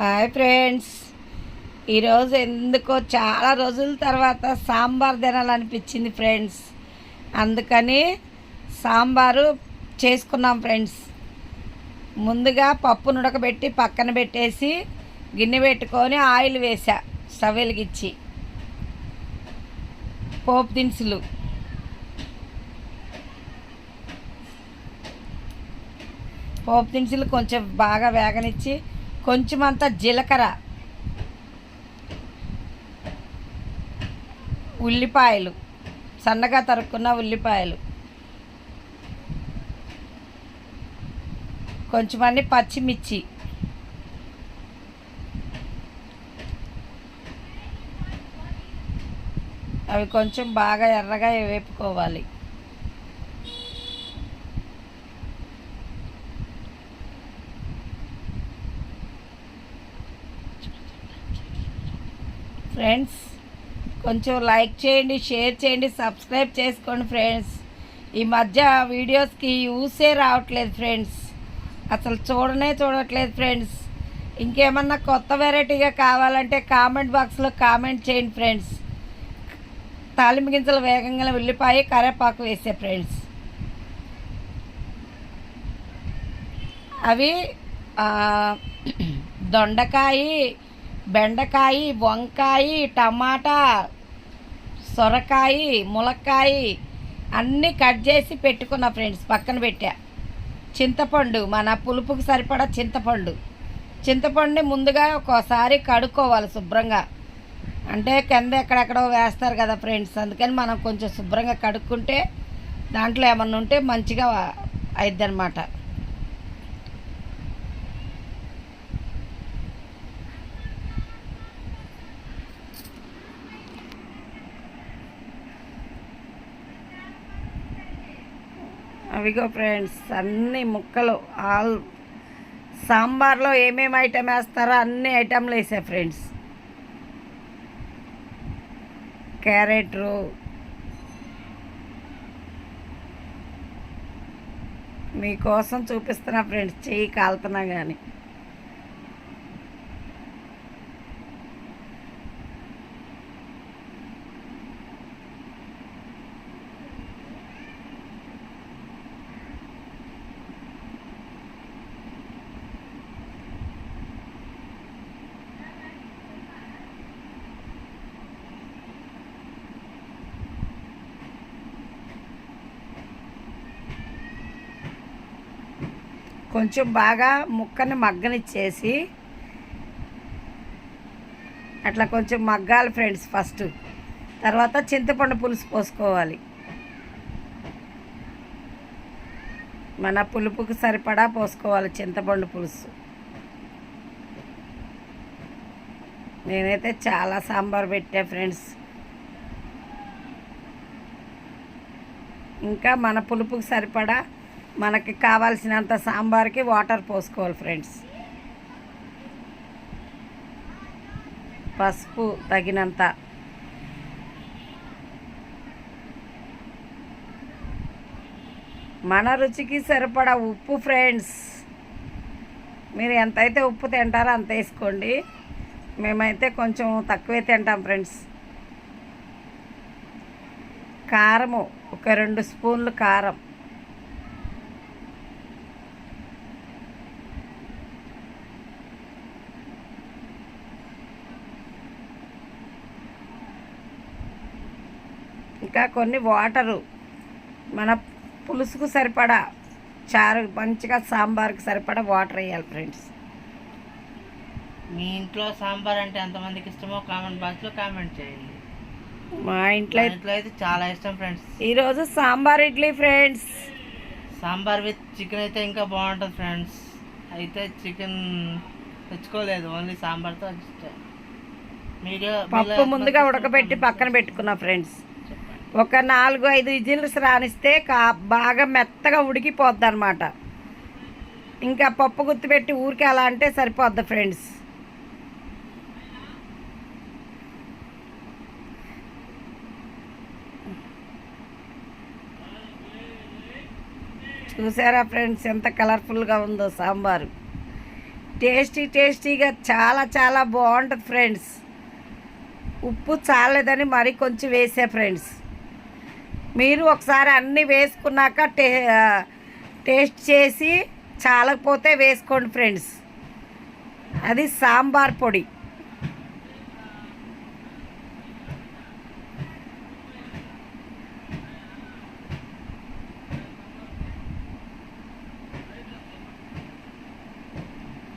Hi friends. ఈరోజు ఎందుకో చాలా రోజుల తర్వాత సాంబార్ తినాలనిపించింది ఫ్రెండ్స్. అందుకని సాంబారు చేసుకున్నాం ఫ్రెండ్స్. ముందుగా పప్పును ఉడకబెట్టి పక్కన పెట్టేసి గిన్నె పెట్టుకొని ఆయిల్ వేసా స్టవ్ వెలిగించి పోపు దినుసులు. పోపు దినుసులు కొంచెం బాగా వేగనిచ్చి కొంచెం అంత జీలకర్ర ఉల్లిపాయలు సన్నగా తరుక్కున్న ఉల్లిపాయలు కొంచెం పచ్చిమిర్చి అవి కొంచెం బాగా ఎర్రగా వేపుకోవాలి. ఫ్రెండ్స్. కొంచెం లైక్ చేయండి షేర్ చేయండి సబ్స్క్రైబ్ చేసుకోండి ఫ్రెండ్స్. ఈ మధ్య వీడియోస్కి యూసే రావట్లేదు ఫ్రెండ్స్. అసలు చూడనే చూడట్లేదు ఫ్రెండ్స్. ఇంకేమన్నా కొత్త వెరైటీగా కావాలంటే కామెంట్ బాక్స్లో కామెంట్ చేయండి ఫ్రెండ్స్. తాలింపు గింజలు వేగంగా ఉల్లిపాయ కరేపాకు వేసే ఫ్రెండ్స్. అవి దొండకాయ బెండకాయ వంకాయ టమాటా సొరకాయ ములక్కాయ అన్నీ కట్ చేసి పెట్టుకున్నా ఫ్రెండ్స్ పక్కన పెట్టా. చింతపండు మన పులుపుకి సరిపడా చింతపండు. చింతపండుని ముందుగా ఒకసారి కడుక్కోవాలి శుభ్రంగా. అంటే కింద ఎక్కడెక్కడో వేస్తారు కదా ఫ్రెండ్స్ అందుకని మనం కొంచెం శుభ్రంగా కడుక్కుంటే దాంట్లో ఏమన్నా ఉంటే మంచిగా అయిద్దనమాట అనమాట అవిగో ఫ్రెండ్స్ అన్ని ముక్కలు ఆల్ సాంబార్లో ఏమేమి ఐటెం వేస్తారో అన్ని ఐటెంలు వేసా ఫ్రెండ్స్. క్యారెట్లు మీకోసం చూపిస్తున్నా ఫ్రెండ్స్ చెయ్యి కాలుతున్నా కానీ కొంచెం బాగా ముక్కని మగ్గనిచ్చేసి అట్లా కొంచెం మగ్గాలి ఫ్రెండ్స్ ఫస్ట్. తర్వాత చింతపండు పులుసు పోసుకోవాలి. మన పులుపుకు సరిపడా పోసుకోవాలి చింతపండు పులుసు. నేనైతే చాలా సాంబార్ పెట్టా ఫ్రెండ్స్. ఇంకా మన పులుపుకు సరిపడా మనకి కావాల్సినంత సాంబార్కి వాటర్ పోసుకోవాలి ఫ్రెండ్స్. పసుపు తగినంత. మన రుచికి సరిపడా ఉప్పు ఫ్రెండ్స్. మీరు ఎంతైతే ఉప్పు తింటారో అంత వేసుకోండి. మేమైతే కొంచెం తక్కువే తింటాం ఫ్రెండ్స్. కారము ఒక రెండు స్పూన్లు కారం. ఇంకా కొన్ని వాటరు. మన పులుసుకు సరిపడా చారు మంచిగా సాంబార్కి సరిపడా వాటర్ వేయాలి ఫ్రెండ్స్. మీ ఇంట్లో సాంబార్ అంటే ఎంతమందికి ఇష్టమో కామెంట్ బాక్స్లో కామెంట్ చేయండి. మా ఇంట్లో ఇంట్లో అయితే చాలా ఇష్టం ఫ్రెండ్స్. ఈరోజు sambar idli friends. Sambar with chicken అయితే ఇంకా బాగుంటుంది ఫ్రెండ్స్. అయితే చికెన్ తెచ్చుకోలేదు ఓన్లీ సాంబార్తో పప్పు ముందుగా ఉడకబెట్టి పక్కన పెట్టుకున్నా ఫ్రెండ్స్. ఒక నాలుగు ఐదు ఇజిల్స్ రానిస్తే కా బాగా మెత్తగా ఉడికిపోద్ది అనమాట ఇంకా పప్పు గుర్తుపెట్టి ఊరికే అలా అంటే సరిపోద్ది ఫ్రెండ్స్. చూసారా ఫ్రెండ్స్ ఎంత కలర్ఫుల్గా ఉందో సాంబారు. టేస్టీ టేస్టీగా చాలా చాలా బాగుంటుంది ఫ్రెండ్స్. ఉప్పు చాలేదని మరి కొంచెం వేసా ఫ్రెండ్స్. మీరు ఒకసారి అన్నీ వేసుకున్నాక టే టేస్ట్ చేసి చాలకపోతే వేసుకోండి ఫ్రెండ్స్. అది సాంబార్ పొడి.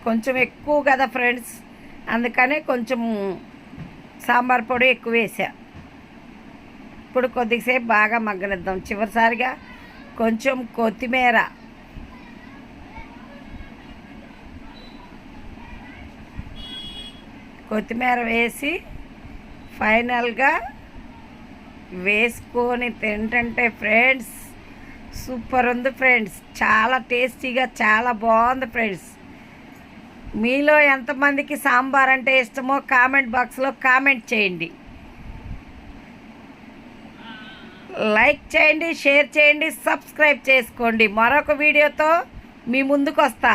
కొంచెం ఎక్కువ కదా ఫ్రెండ్స్. అందుకనే కొంచెం సాంబార్ పొడి ఎక్కువ వేసా. ఇప్పుడు కొద్దిసేపు బాగా మగ్గనిద్దాం. చివరిసారిగా కొంచెం కొత్తిమీర. కొత్తిమీర వేసి ఫైనల్గా వేసుకొని తింటుంటే ఫ్రెండ్స్ సూపర్ ఉంది ఫ్రెండ్స్. చాలా టేస్టీగా చాలా బాగుంది ఫ్రెండ్స్. మీలో ఎంతమందికి సాంబార్ అంటే ఇష్టమో కామెంట్ బాక్స్లో కామెంట్ చేయండి. లైక్ చేయండి షేర్ చేయండి సబ్స్క్రైబ్ చేసుకోండి. మరొక వీడియోతో మీ ముందుకు వస్తా